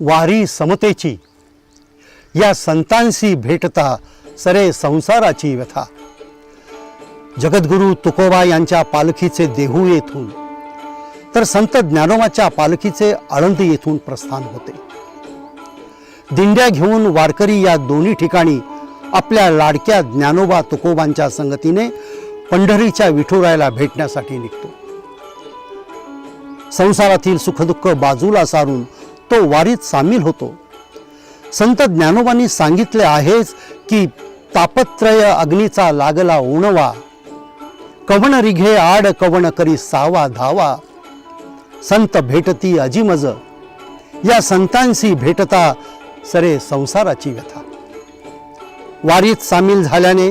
वारी समतेची. या संतांशी भेटता सरे संसाराची व्यथा. जगद्गुरु तुकोबा यांच्या पालखीचे देहू येथून तर संत ज्ञानोबाच्या पालखीचे आळंद येथून प्रस्थान होते. दिंड्या घेऊन वारकरी या दोन्ही ठिकाणी आपल्या लाडक्या ज्ञानोबा तुकोबांच्या संगतीने पंढरीच्या विठुरायला भेटण्यासाठी निघतो. संसारातील सुखदुःख बाजूला सारून तो वारीत सामील होतो. संत ज्ञानोबांनी सांगितले आहेच की तापत्रय अग्नीचा लागला उणवा. कवण रिघे आड कवण करी सावा धावा. संत भेटती अजिमज. या संतांशी भेटता सरे संसाराची व्यथा. वारीत सामील झाल्याने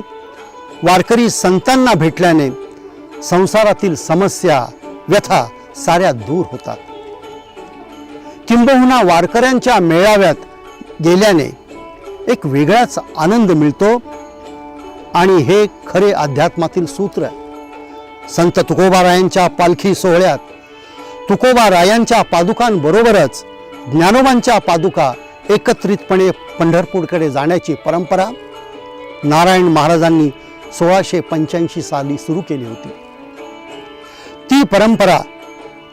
वारकरी संतांना भेटल्याने संसारातील समस्या व्यथा साऱ्या दूर होतात. किंबहुना वारकऱ्यांच्या मेळाव्यात गेल्याने एक वेगळाच आनंद मिळतो. आणि हे खरे अध्यात्मातील सूत्र आहे. संत तुकोबारायांच्या पालखी सोहळ्यात तुकोबारायांच्या पादुकांबरोबरच ज्ञानोबांच्या पादुका एकत्रितपणे पंढरपूरकडे जाण्याची परंपरा नारायण महाराजांनी सोळाशे पंच्याऐंशी साली सुरू केली होती. ती परंपरा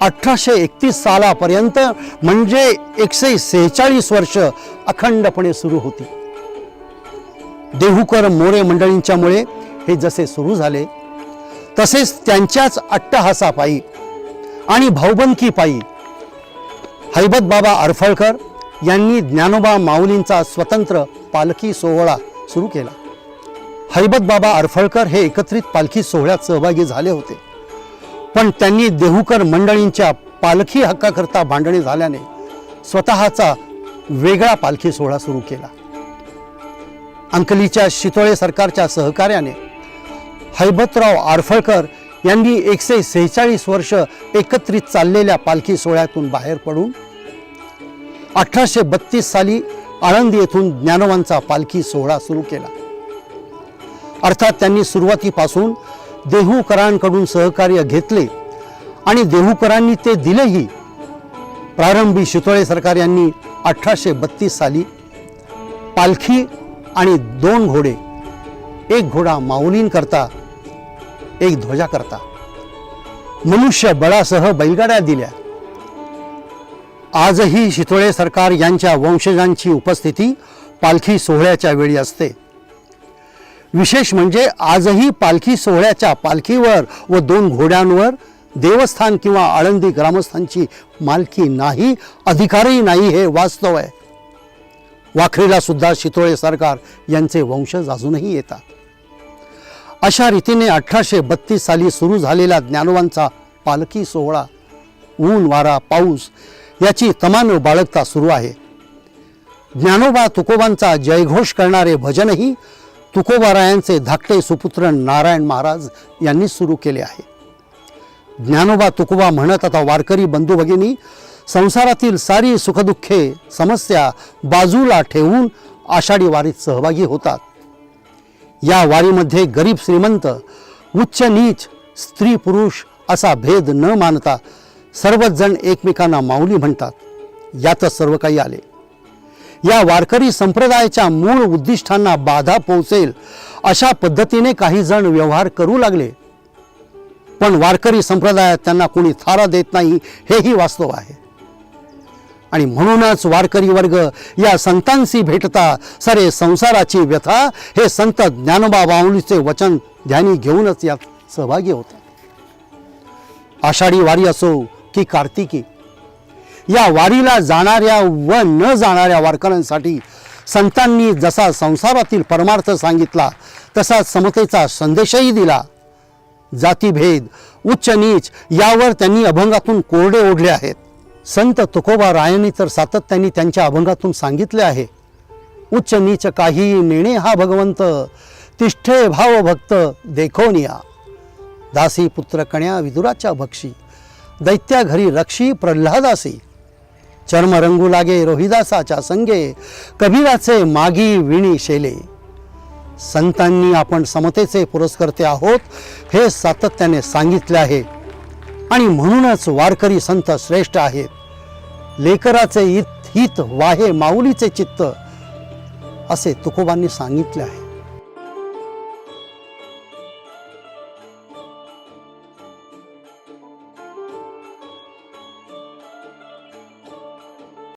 अठराशे एकतीस सालापर्यंत म्हणजे एकशे सेहेचाळीस वर्ष अखंडपणे सुरू होती. देहूकर मोरे मंडळींच्यामुळे हे जसे सुरू झाले तसेच त्यांच्याच अट्टहासापायी आणि भाऊबंदकी पायी हैबत बाबा अरफळकर यांनी ज्ञानोबा माऊलींचा स्वतंत्र पालखी सोहळा सुरू केला. हैबत बाबा अरफळकर हे एकत्रित पालखी सोहळ्यात सहभागी झाले होते. पण त्यांनी देहूकर मंडळींच्या पालखी हक्काकरता भांडणे झाल्याने स्वतःचा वेगळा पालखी सोहळा सुरू केला. अंकलीच्या शितोळे सरकारच्या सहकार्याने हैबतराव आरफळकर यांनी एकशे सेहेचाळीस वर्ष एकत्रित चाललेल्या पालखी सोहळ्यातून बाहेर पडून अठराशे बत्तीस साली आळंद येथून ज्ञानवांचा पालखी सोहळा सुरू केला. अर्थात त्यांनी सुरुवातीपासून देहूकरांकडून सहकार्य घेतले आणि देहूकरांनी ते दिलेही. प्रारंभी शितोळे सरकार यांनी अठराशे बत्तीस साली पालखी आणि दोन घोडे एक घोडा माऊलींकरता एक ध्वजा करता. मनुष्य बळासह बैलगाड्या दिल्या. आजही शितोळे सरकार यांच्या वंशजांची उपस्थिती पालखी सोहळ्याच्या वेळी असते. विशेष म्हणजे आजही पालखी सोहळ्याच्या पालखीवर व दोन घोड्यांवर देवस्थान किंवा आळंदी ग्रामस्थांची मालकी नाही अधिकारही नाही हे वास्तव आहे. वाखरीला सुद्धा शितोळे सरकार यांचे वंशज अजूनही येतात. अशा रीतीने अठराशे बत्तीस साली सुरू झालेला ज्ञानवांचा पालखी सोहळा ऊन वारा पाऊस याची तमान बाळगता सुरू आहे. ज्ञानोबा तुकोबांचा जयघोष करणारे भजनही तुकोबारायांचे धाकटे सुपुत्र नारायण महाराज यांनी सुरू केले आहे. ज्ञानोबा तुकोबा म्हणत आता वारकरी बंधू भगिनी संसारातील सारी सुखदुःखे समस्या बाजूला ठेवून आषाढी वारीत सहभागी होतात. या वारीमध्ये गरीब श्रीमंत उच्च नीच स्त्री पुरुष असा भेद न मानता सर्वच जण एकमेकांना माऊली म्हणतात. यातच सर्व काही आले. या वारकरी संप्रदायाच्या मूळ उद्दिष्टांना बाधा पोहोचेल अशा पद्धतीने काही जण व्यवहार करू लागले. पण वारकरी संप्रदायात त्यांना कोणी थारा देत नाही हेही वास्तव आहे. आणि म्हणूनच वारकरी वर्ग या संतांशी भेटता सरे संसाराची व्यथा हे संत ज्ञानोबा माऊलीचे वचन ध्यानी घेऊनच यात सहभागी होतात. आषाढी वारी असो की कार्तिकी या वारीला जाणाऱ्या व न जाणाऱ्या वारकऱ्यांसाठी संतांनी जसा संसारातील परमार्थ सांगितला तसा समतेचा संदेशही दिला. जातीभेद उच्च नीच यावर त्यांनी अभंगातून कोरडे ओढले आहेत. संत तुकोबा रायांनी तर सातत्याने त्यांच्या अभंगातून सांगितले आहे. उच्च नीच काही नेणे हा भगवंत तिष्ठे भाव भक्त देखोनिया दासी पुत्र कण्या विदुराच्या भक्षी दैत्या घरी रक्षी प्रल्हादासी. चर्म रंगू लागे रोहिदासाच्या संगे कबीराचे मागी विणी शेले. संतांनी आपण समतेचे पुरस्कर्ते आहोत हे सातत्याने सांगितले आहे. आणि म्हणूनच वारकरी संत श्रेष्ठ आहेत. लेकराचे इत हित वाहे माऊलीचे चित्त असे तुकोबांनी सांगितले आहे.